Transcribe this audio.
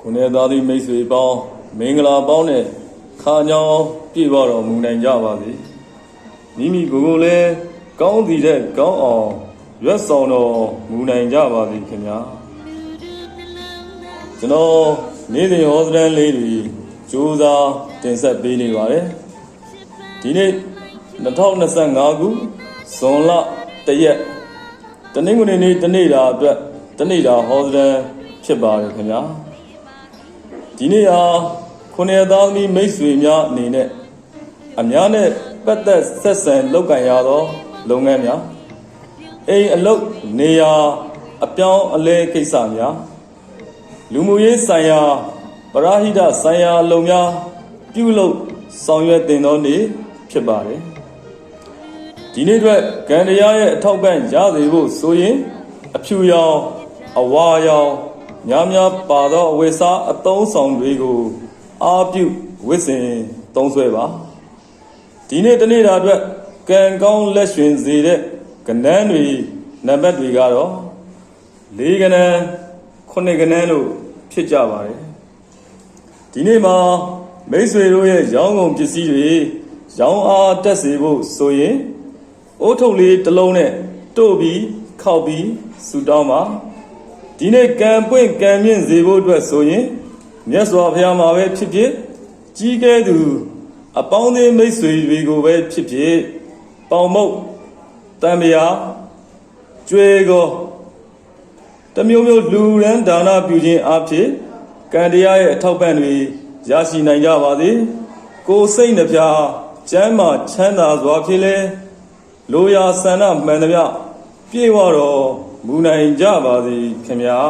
ခုနှစ်သားသမီးမိတ်ဆွေပေါင်းမင်္ဂလာပေါင်းနဲ့ခါညောင်းပြည့်ဝတော်မူနိုင်ကြပါစေမိမိကိုယ်ကိုယ်လည်းကောင်းသည်တဲ့ကောင်းအောင်ရွတ်ဆောင်တော်မူနိုင်ကြပါစေခင်ဗျာကျွန်တော်နေ့စဉ်ဟောစတန်လေးတွေစူးစမ်းတင်ဆက်ပေးနေပါတယ်ဒီနေ့2025ခုဇွန်လ1ရက်တနင်္ဂနွေနေ့တနေ့တာအတွက်တနေ့တာဟောစတန်ဖြစ်ပါတယ်ခင်ဗျာ ဒီနေ့ဟာခုနှစ်သားသမီးမိတ်ဆွေများအနေနဲ့အများနဲ့ပတ်သက်ဆက်ဆံလုပ်ကံရသောလုပ်ငန်းများအိမ်အလုပ်နေရာအပြောင်းအလဲကိစ္စများလူမှုရေးဆိုင်ရာပရဟိတဆိုင်ရာအလုပ်များပြုလုပ်ဆောင်ရွက်တင်သောနေ့ဖြစ်ပါတယ်ဒီနေ့အတွက်ကံတရားရဲ့အထောက်ပံ့ရစေဖို့ဆိုရင်အဖြူရောင်အဝါရောင် များများပါသောအဝိစားအသုံးဆောင်တွေကိုအာပြုဝစ်စင်သုံးဆွဲပါဒီနေ့တနေ့တာအတွက်ကံကောင်းလက်ရွှင်စေတဲ့ကဏ္ဍတွေနံပါတ်တွေကတော့၄ကဏ္ဍ9ကဏ္ဍလို့ဖြစ်ကြပါတယ်ဒီနေ့မှာမိတ်ဆွေတို့ရဲ့ရောင်းကုန်ပစ္စည်းတွေရောင်းအားတက်စေဖို့ဆိုရင်အိုးထုတ်လေးတစ်လုံးနဲ့တို့ပြီးခောက်ပြီးဆူတောင်းပါ ဒီနေ့ကံပွင့်ကံမြင့်စေဖို့အတွက်ဆိုရင်မြတ်စွာဘုရားမှာပဲဖြစ်ဖြစ်ကြီးကဲသူအပေါင်းအသင်းမိတ်ဆွေတွေကိုပဲဖြစ်ဖြစ်ပေါင်မုတ်တံမြာကျွေကိုတစ်မျိုးမျိုးလူရန်ဒါနပြုခြင်းအဖြစ်ကံတရားရဲ့အထောက်ပံ့တွေရရှိနိုင်ကြပါစေကိုယ်စိတ်နှပြကျမ်းမာချမ်းသာစွာဖြစ်လဲလိုရာဆန္ဒမှန်သမျှပြေဝတော် မူနိုင်ကြပါသည်ခင်ဗျာ